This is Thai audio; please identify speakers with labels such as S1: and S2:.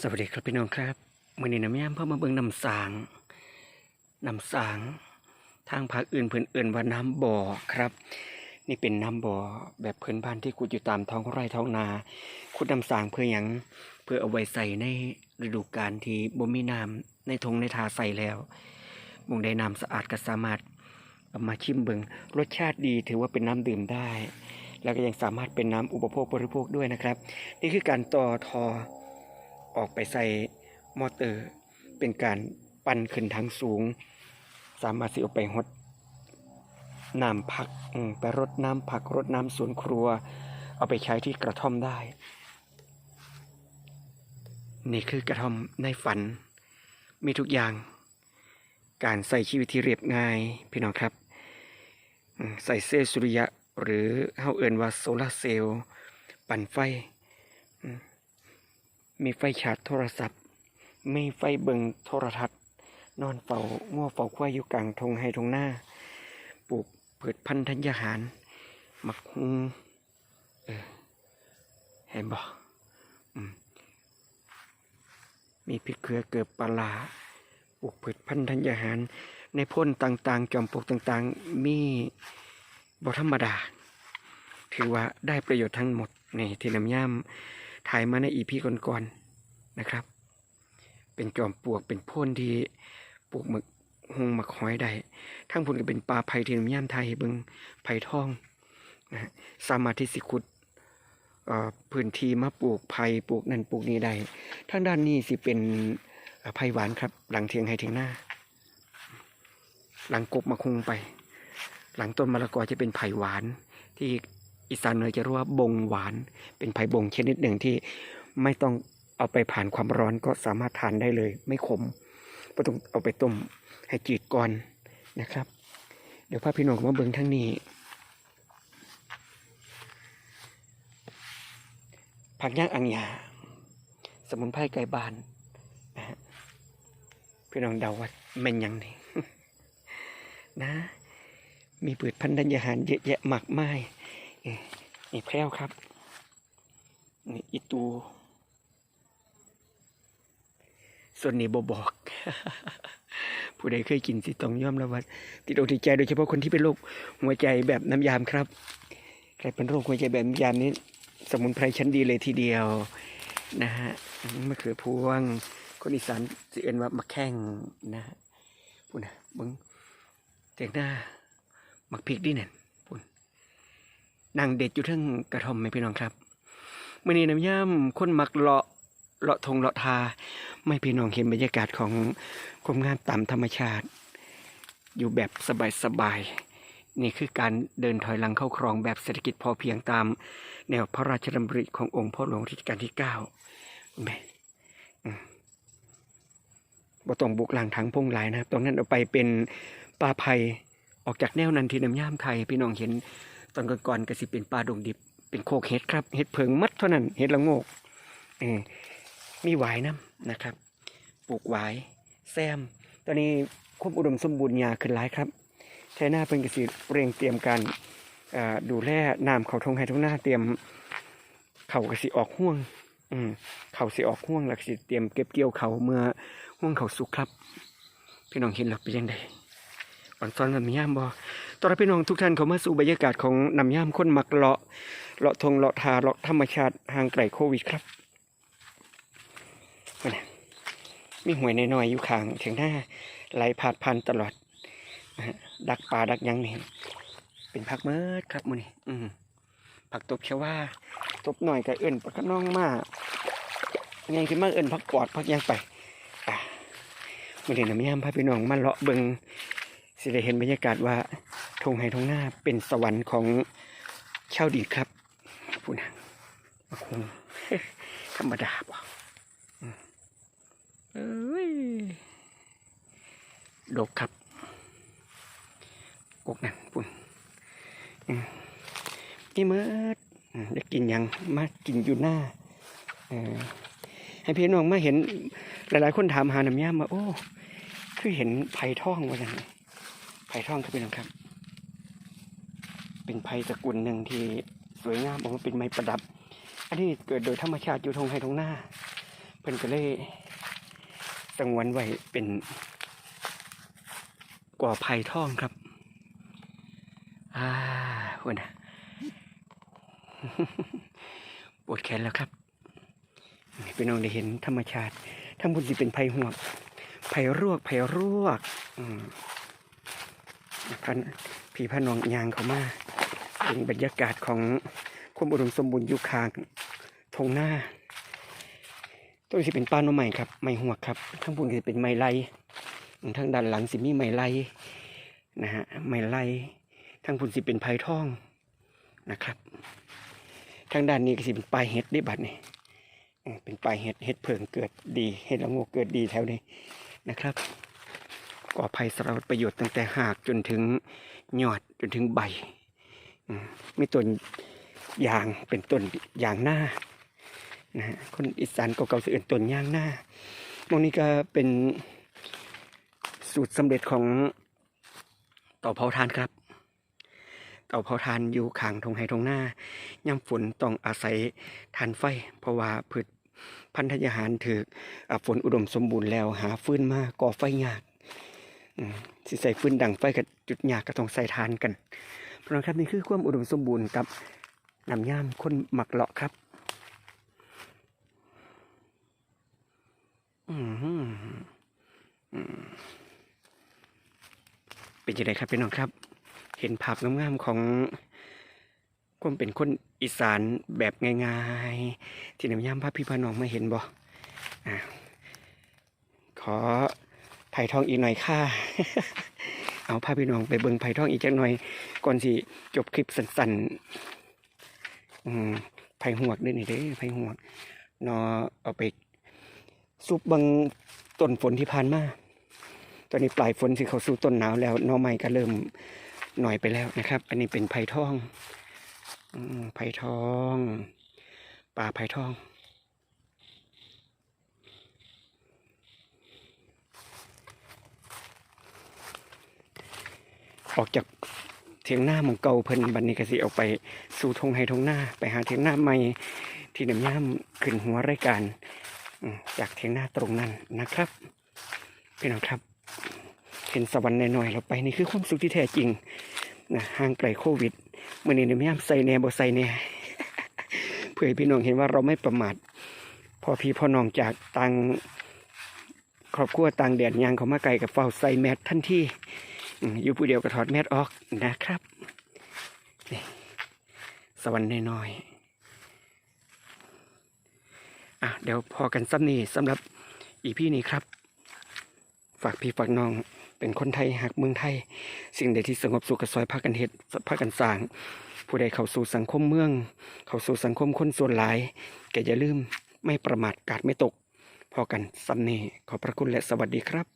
S1: สวัสดีครับพี่น้องครับมื่อนี้น้ำยามเพิ่มมาเบิ่งน้ำสางน้ำสางทางภาคอื่นเพิ่นเอื่นว่าน้ำบ่อครับ นี่เป็นน้ำบ่อแบบพื้นบ้านที่ขุดอยู่ตามท้องไร่ท้องนาขุดน้ำสางเพื่อหยังเพื่อเอาไว้ใส่ในฤดูกาลที่บ่มีน้ำในทงในทาใส่แล้วมงได้น้ำสะอาดก็สามารถเอามาชิมเบิงรสชาติดีถือว่าเป็นน้ำดื่มได้ แล้วก็ยังสามารถเป็นน้ำอุปโภคบริโภคด้วยนะครับ นี่คือการต่อทอ ออกไปใส่มอเตอร์ เป็นการปั่นขึ้นทางสูง สามารถสิเอาไปหดน้ำผักไปรดน้ำผักรดน้ำสวนครัว เอาไปใช้ที่กระท่อมได้ นี่คือกระท่อมในฝัน มีทุกอย่าง การใส่ชีวิตที่เรียบง่ายพี่น้องครับ ใส่เซลล์สุริยะหรือเฮาเอินว่าโซลาร์เซลล์ปั่นไฟ มีไฟชาร์จโทรศัพท์ มีไฟเบิงโทรทัศน์ นอนเฝ้าง่วเฝ้าควายอยู่กลางทงไฮทงหน้า ปลูกเปิดพันธัญญาหาร มักฮุงเออเห็นบอืมมีพริกเกลือเกิบปลาปลูกเปิดพันธัญญาหาร ในพ่นต่างๆ จอมปลวกต่างๆ มีบ่ธรรมดา ถือว่าได้ประโยชน์ทั้งหมดในที่น้ำย่ำ ถ่ายมาในอีพีก่อนๆนะครับ เป็นจอมปลวกเป็นพ่นที่ปลูกหมึกหงหมักหอยได้ทั้งพุ่นก็เป็นปลาไผ่ที่น้ำย่ำไทยเบิงไผ่ทองนะสามารถที่สิขุดพื้นที่มาปลูกไผ่ปลูกนั่นปลูกนี้ได้ทางด้านนี้สิเป็นไผ่หวานครับ หลังเทียงให้เทียงหน้า หลังกบมาคุงไป หลังต้นมะละกอจะเป็นไผ่หวานที่ อีสานเหนือจะรียกว่าบงหวาน เป็นไผ่บงชนิดหนึ่งที่ไม่ต้องเอาไปผ่านความร้อนก็สามารถทานได้เลย ไม่ขมไม่ต้องเอาไปต้มให้จืดก่อนนะครับ เดี๋ยวพาพี่น้องมาเบิ่งทั้งนี้ ผักย่างอังยา สมุนไพรไก่บานนะฮะพี่น้องเดาว่าแม่นยังนี่นะ มีปิดพันธัญญาหารเยอะแยะมากมายเอ้ย นี่แพรวครับ นี่อีตู ส่วนนี้บบอก ผู้ใดเคยกินสิต้องย่อมรับว่าติดอกติดใจโดยเฉพาะคนที่เป็นโรคหัวใจแบบน้ำยามครับใครเป็นโรคหัวใจแบบน้ำยามนี้ สมุนไพรชั้นดีเลยทีเดียว นะฮะมะเขือพวง คนอีสานสิเอ็นว่ามะแข้งนะฮะพูดนะบึงเตียงหน้ามักพริกดิเนี่ย นั่งเด็ดอยู่เทั้งกระท่อมไหมพี่น้องครับมื่อนี้น้ำย่ำคนมักเลาะเลาะทงเลาะทา ไม่พี่น้องเห็นบรรยากาศของความงามตามธรรมชาติ อยู่แบบสบายๆนี่คือการเดินถอยหลังเข้าครองแบบเศรษฐกิจพอเพียงตาม แนวพระราชดำริขององค์พ่อหลวงรัชกาลที่เก้าแม่อืมบ่ต้องบุกหลังทางพงหลายนะครับ ตรงนั้นเอาไปเป็นป่าไผ่ออกจากแนวนันทีน้ำย่ามไทยพี่น้องเห็น ตอนก่อนๆก็สิเป็นป่าดงดิบ เป็นโคกเห็ดครับเห็ดเพิงมัดเท่านั้นเห็ดละโงกเออมีหวายน้ำนะครับ ปลูกหวายแซม ตอนนี้ควบอุดมสมบูรณ์ยาขึ้นหลายครับใช้หน้าเป็นกสิเร่งเตรียมการดูแลน้ำเขาทงให้ทุกหน้าเตรียมเขากสิออกห่วงอืมเขาสิออกห่วงแล้วก็สิเตรียมเก็บเกี่ยวเขาเมื่อห่วงเขาสุกครับ พี่น้องเห็นแล้วเป็นยังไงอ่อนซ้อนกันมีย่ามบอ ตอนรับพี่น้องทุกท่านเข้ามาสู่บรรยากาศของนำย่ามคนมักเลาะ เลาะทงเลาะทาเลาะธรรมชาติห่างไกลโควิดครับมีหวยน้อยๆอยู่ข้างถียงหน้าไหลผาดพันตลอดดักปลาดักยังนี่เป็นพักเมิดครับมือนี่อืมผักตบเชว่าตบหน่อยก็เอิ่นปักน้องมากไงขึ้นมาเอิ่นพักปอดพักยังไปอะมื่อเดือนน้ำยามพาพี่น้องมาเลาะเบิง สิได้เห็นบรรยากาศว่าทงไฮทงหน้าเป็นสวรรค์ของชาวดีครับพูนะมาคงธรรมดาบ่เอ้ยดกครับกกนั่นปุ่นอืมนี่เมื่ออืมอยากกินยังมากินอยู่หน้าเออให้พี่น้องมาเห็นหลายๆคนถามหาน้ำยามาโอ้ คือเห็นไผ่ท่องว่าจัง ไผ่ท่องคือเป็นหยังครับ เป็นไผ่ตะกูลหนึ่งที่สวยงามออกมาเป็นไม้ประดับ อันนี้เกิดโดยธรรมชาติอยู่ทงไฮทงหน้าผพิ่นก็เลยสงวนไว้เป็นก่อไผ่ทองครับ อ่าหัวนะปวดแขนแล้วครับพี่น้องได้เห็นธรรมชาติทั้งบนสิเป็นไผ่หวกไผ่รวกไผ่รวก อืม ผีพนองยางเขามาเป็นบรรยากาศของความอุดมสมบูรณ์ยู่ข้างทงหน้าต้นที่เป็นป้านใหม่ครับไม้หัวครับทั้งบนจะเป็นไม้ไลทั้งด้านหลังสิมีไม้ไลนะฮะไม้ไลทั้งบนสิเป็นไผ่ทองนะครับ ทางด้านนี้ก็สิเป็นปลายเห็ดได้บัดนี่เออเป็นปลายเห็ดเห็ดเผิงเกิดดีเห็ดละงกเกิดดีแถวนี้นะครับ ก่อภัยสารพัดประโยชน์ตั้งแต่หากจนถึงยอดจนถึงใบมีต้นยางเป็นต้นยางหน้านะคนอีสานเก่าๆสิเอื่นต้นยางหน้าตรงนี้ก็เป็นสูตรสำเร็จของเต่อเผาทานครับ เต่าเผาทานอยู่ขางทงไฮทงหน้าย่ำฝนต้องอาศัยทานไฟ เพราะว่าพืชพันธุ์ทยาหารถือฝนอุดมสมบูรณ์แล้วหาฟื้นมาก่อไฟยาก สิใส่ฟืนดังไฟกับจุดหยากก็ต้องใส่ทานกันพราะครับนี่คือความอุดมสมบูรณ์กับน้ำย่ามคนหมักเลาะครับอืมอืมเป็นยังไงครับพี่น้องครับ เห็นภาพงามๆของความเป็นคนอีสานแบบง่ายๆ ที่น้ำย่ำพระพี่พาน้องมาเห็นบ่อขอ ผ่ทองอีกหน่อยค่ะ เอาพาพี่น้องไปเบิ่งไผ่ทองอีกจักหน่อย ก่อนสิจบคลิปสั้นๆอืมไผ่หวกเด้อนี่เด้ไผ่หวกนอเอาไปซุปบังต้นฝนที่ผ่านมา ตอนนี้ปลายฝนสิเขาสู่ต้นหนาวแล้วน่อไม้ก็เริ่มหน่อยไปแล้วนะครับ อันนี้เป็นไผ่ทองอไผ่ทอง ป่าไผ่ทอง ออกจากเทียงหน้ามองเก่าเพิ่นบันนี้ก็สิเอาไปสู่ทงไฮทงหน้า ไปหาเทียงหน้าใหม่ที่น้ำย่ำขึ้นหัวรายการจากเทียงหน้าตรงนั้นนะครับพี่น้องครับ เห็นสวรรค์หน่อยๆเราไปนี่คือความสุขที่แท้จริงนะห่างไกลโควิดเมื่อนี้นี่ยไม่ยาใส่แน่บ่ใส่แน่เพื่อให้พี่น้องเห็นว่าเราไม่ประมาทพอพี่พ่อน้องจากต่างครอบครัวต่างแดนยางเขามาไกลกับเฝ้าใส่แมสทันที อยู่ผู้เดียวก็ถอดแมสออกนะครับนี่สวรรค์น้อยๆอะเดี๋ยวพอกันซ้ำนี้สำหรับอีพี่นี้ครับ ฝากพี่ฝากน้องเป็นคนไทยหักเมืองไทย สิ่งใดที่สงบสุขก็ซอยพากันเฮ็ดพากันสร้าง ผู้ใดเข้าสู่สังคมเมือง เข้าสู่สังคมคนส่วนหลายแกอย่าลืมไม่ประมาทกาดไม่ตก พอกันซ้ำนี้ขอบพระคุณและสวัสดีครับ